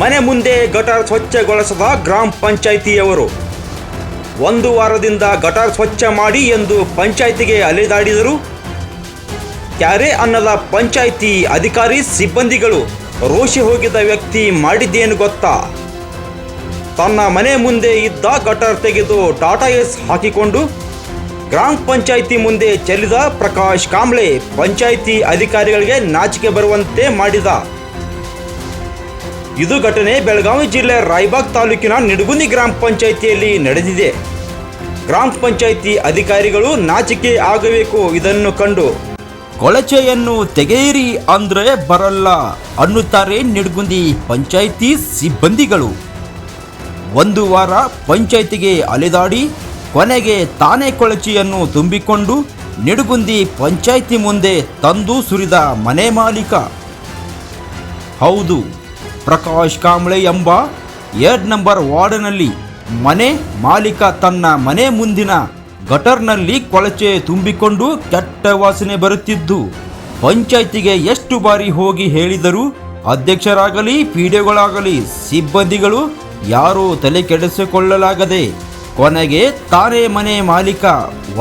ಮನೆ ಮುಂದೆ ಗಟಾರ್ ಸ್ವಚ್ಛಗೊಳಿಸದ ಗ್ರಾಮ ಪಂಚಾಯಿತಿಯವರು, ಒಂದು ವಾರದಿಂದ ಗಟಾರ್ ಸ್ವಚ್ಛ ಮಾಡಿ ಎಂದು ಪಂಚಾಯಿತಿಗೆ ಅಲೆದಾಡಿದರು. ಕ್ಯಾರೆ ಅನ್ನದ ಪಂಚಾಯಿತಿ ಅಧಿಕಾರಿ ಸಿಬ್ಬಂದಿಗಳು ರೋಷಿ ಹೋಗಿದ್ದ ವ್ಯಕ್ತಿ ಮಾಡಿದ್ದೇನು ಗೊತ್ತಾ? ತನ್ನ ಮನೆ ಮುಂದೆ ಇದ್ದ ಗಟಾರ್ ತೆಗೆದು ಟಾಟಾ ಎಸ್ ಹಾಕಿಕೊಂಡು ಗ್ರಾಮ ಪಂಚಾಯಿತಿ ಮುಂದೆ ಚೆಲ್ಲಿದ ಪ್ರಕಾಶ್ ಕಾಂಬ್ಳೆ ಪಂಚಾಯಿತಿ ಅಧಿಕಾರಿಗಳಿಗೆ ನಾಚಿಕೆ ಬರುವಂತೆ ಮಾಡಿದ. ಇದು ಘಟನೆ ಬೆಳಗಾವಿ ಜಿಲ್ಲೆ ರಾಯಬಾಗ್ ತಾಲೂಕಿನ ನಿಡಗುಂದಿ ಗ್ರಾಮ ಪಂಚಾಯಿತಿಯಲ್ಲಿ ನಡೆದಿದೆ. ಗ್ರಾಮ ಪಂಚಾಯಿತಿ ಅಧಿಕಾರಿಗಳು ನಾಚಿಕೆ ಆಗಬೇಕು ಇದನ್ನು ಕಂಡು. ಕೊಳಚೆಯನ್ನು ತೆಗೆಯಿರಿ ಅಂದ್ರೆ ಬರಲ್ಲ ಅನ್ನುತ್ತಾರೆ ನಿಡಗುಂದಿ ಪಂಚಾಯಿತಿ ಸಿಬ್ಬಂದಿಗಳು. ಒಂದು ವಾರ ಪಂಚಾಯಿತಿಗೆ ಅಲೆದಾಡಿ ಕೊನೆಗೆ ತಾನೇ ಕೊಳಚೆಯನ್ನು ತುಂಬಿಕೊಂಡು ನಿಡುಗುಂದಿ ಪಂಚಾಯಿತಿ ಮುಂದೆ ತಂದು ಸುರಿದ ಮನೆ ಮಾಲೀಕ. ಹೌದು. ಪ್ರಕಾಶ್ ಕಾಂಬ್ಳೆ ಎಂಬ ಎರಡ್ ನಂಬರ್ ವಾರ್ಡ್ನಲ್ಲಿ ಮನೆ ಮಾಲೀಕ ತನ್ನ ಮನೆ ಮುಂದಿನ ಗಟರ್ನಲ್ಲಿ ಕೊಳಚೆ ತುಂಬಿಕೊಂಡು ಕೆಟ್ಟ ವಾಸನೆ ಬರುತ್ತಿದ್ದು, ಪಂಚಾಯಿತಿಗೆ ಎಷ್ಟು ಬಾರಿ ಹೋಗಿ ಹೇಳಿದರೂ ಅಧ್ಯಕ್ಷರಾಗಲಿ ಪಿಡಿಒಗಳಾಗಲಿ ಸಿಬ್ಬಂದಿಗಳು ಯಾರೂ ತಲೆ ಕೆಡಿಸಿಕೊಳ್ಳಲಾಗದೆ ಕೊನೆಗೆ ತಾನೇ ಮನೆ ಮಾಲೀಕ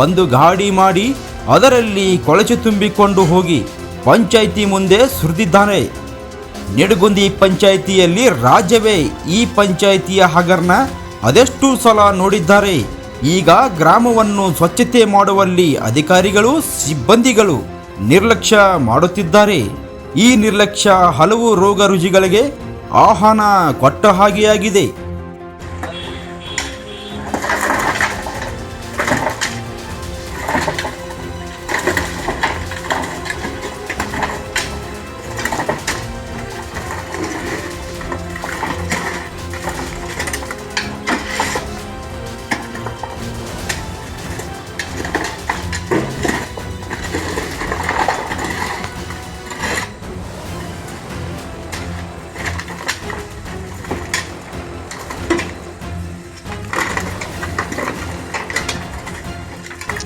ಒಂದು ಗಾಡಿ ಮಾಡಿ ಅದರಲ್ಲಿ ಕೊಳಚೆ ತುಂಬಿಕೊಂಡು ಹೋಗಿ ಪಂಚಾಯಿತಿ ಮುಂದೆ ಸುರಿದಿದ್ದಾನೆ. ನಿಡಗುಂದಿ ಪಂಚಾಯಿತಿಯಲ್ಲಿ ರಾಜ್ಯವೇ ಈ ಪಂಚಾಯಿತಿಯ ಹಗರಣ. ಅದೆಷ್ಟು ಸಲ ನೋಡಿದ್ದಾರೆ. ಈಗ ಗ್ರಾಮವನ್ನು ಸ್ವಚ್ಛತೆ ಮಾಡುವಲ್ಲಿ ಅಧಿಕಾರಿಗಳು, ಸಿಬ್ಬಂದಿಗಳು ನಿರ್ಲಕ್ಷ್ಯ ಮಾಡುತ್ತಿದ್ದಾರೆ. ಈ ನಿರ್ಲಕ್ಷ್ಯ ಹಲವು ರೋಗ ರುಜಿಗಳಿಗೆ ಆಹ್ವಾನ ಕೊಟ್ಟ ಹಾಗೆಯಾಗಿದೆ.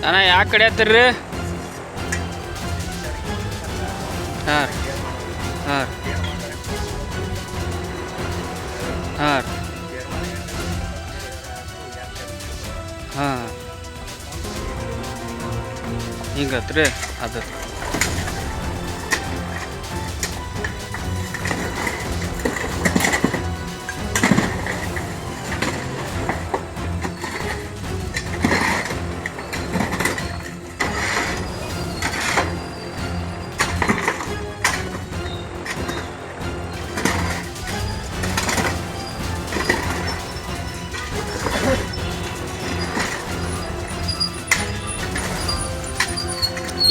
ಅಣ್ಣ ಯಾವ ಕಡೆ ಹತ್ತಿರ್ರಿ ಹಾಂ ರೀ ಹಾಂ ರೀ ಹಾಂ ರೀ ಹಾಂ ಹಿಂಗತ್ರಿ ಅದು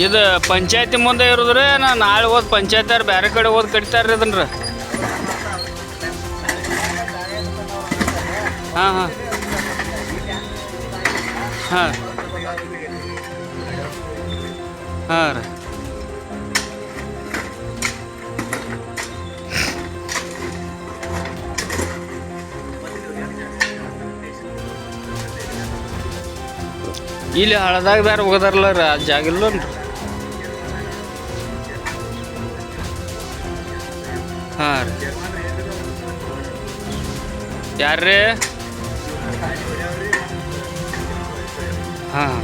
ಇದು ಪಂಚಾಯತಿ ಮುಂದೆ ಇರೋದ್ರೆ ನಾ ನಾಳೆ ಹೋದ್ ಪಂಚಾಯತ್ಯಾರು ಬೇರೆ ಕಡೆ ಹೋದ್ ಕಡಿತಾರ್ರಿ ಅದನ್ರಿ. ಹಾಂ ಹಾಂ. ಹಾಂ. ಹಾಂ ರೀ. ಇಲ್ಲಿ ಹಳದಾಗ ಬೇರೆ ಹೋಗದಾರಲ್ಲ ರೀ, ಆ ಜಾಗ ಹಾಂ ರೀ ಯಾರ್ರೀ? ಹಾಂ.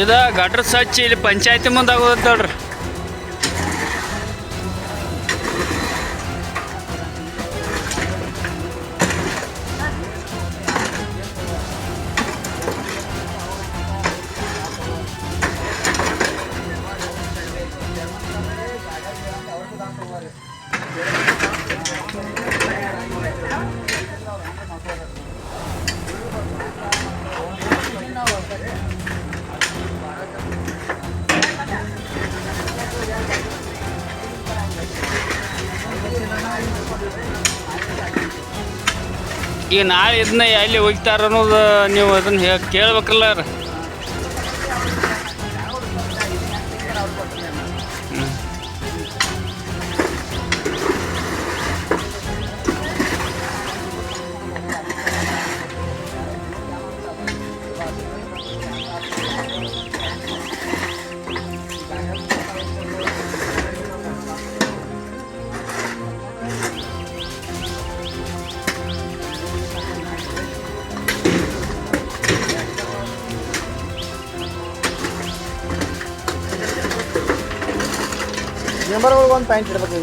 ಇದ ಗಟ್ರ ಸ್ವಚ್ಛ ಇಲ್ಲಿ ಪಂಚಾಯತಿ ಮುಂದೆ ಆಗೋದತ್ ನೋಡ್ರಿ. ಈಗ ನಾಳೆ ಇದನ್ನ ಎಲ್ಲಿ ಹೋಗ್ತಾರ ಅನ್ನೋದು ನೀವು ಅದನ್ನ ಕೇಳ್ಬೇಕಲ್ಲ ಮೆಂಬರ್ಗಳಿಗೆ ಒಂದು ಪಾಯಿಂಟ್ ಇಡ್ಬೇಕು